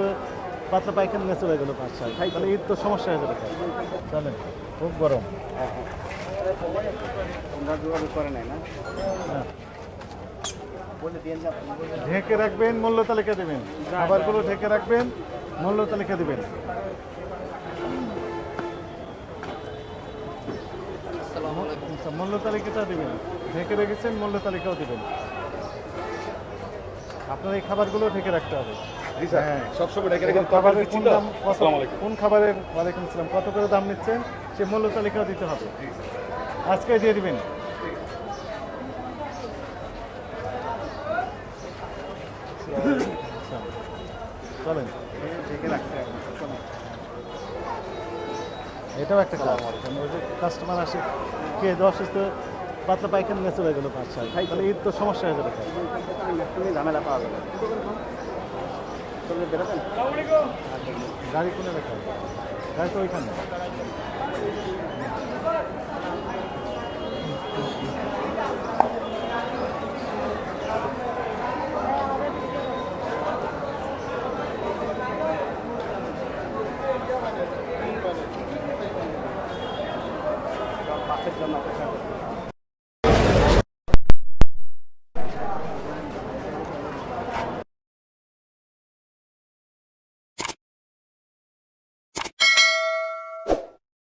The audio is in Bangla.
তো পাতলা পায়খানা নিয়ে চলে গেলো পাঁচ ছয় তাহলে ঈদ তো সমস্যা হয়ে যাবে চলেন খুব গরম। হ্যাঁ। ঢেকে রাখবেন মূল্য তালিকা দেবেন। খাবারগুলো ঢেকে রাখবেন মূল্য তালিকা দেবেন। মূল্য তালিকাটা দেবেন। ঢেকে রেখেছেন মূল্য তালিকাও দেবেন। আপনার এই খাবারগুলো ঢেকে রাখতে হবে। জি স্যার হ্যাঁ। সবসময় ডেকে রেখে খাবারের কোন দাম কোন খাবারের ওয়ালাইকুম আসসালাম কত করে দাম নিচ্ছেন? সে মূল্য তালিকাও দিতে হবে। আজকে দিয়ে দিবেন। চলেন। এটাও একটা কাজ। কাস্টমার আসে কে দশ তো পাতলা পায়খানা নিয়ে চলে গেলো পাঁচ ছয় তাহলে ঈদ তো সমস্যা হয়ে যাবে। ঝামেলা পাওয়া যাবে। চলে বেরোবেন গাড়ি কোনে রাখা গাড়ি তো ওইখানে। বাসের জন্য অপেক্ষা করতে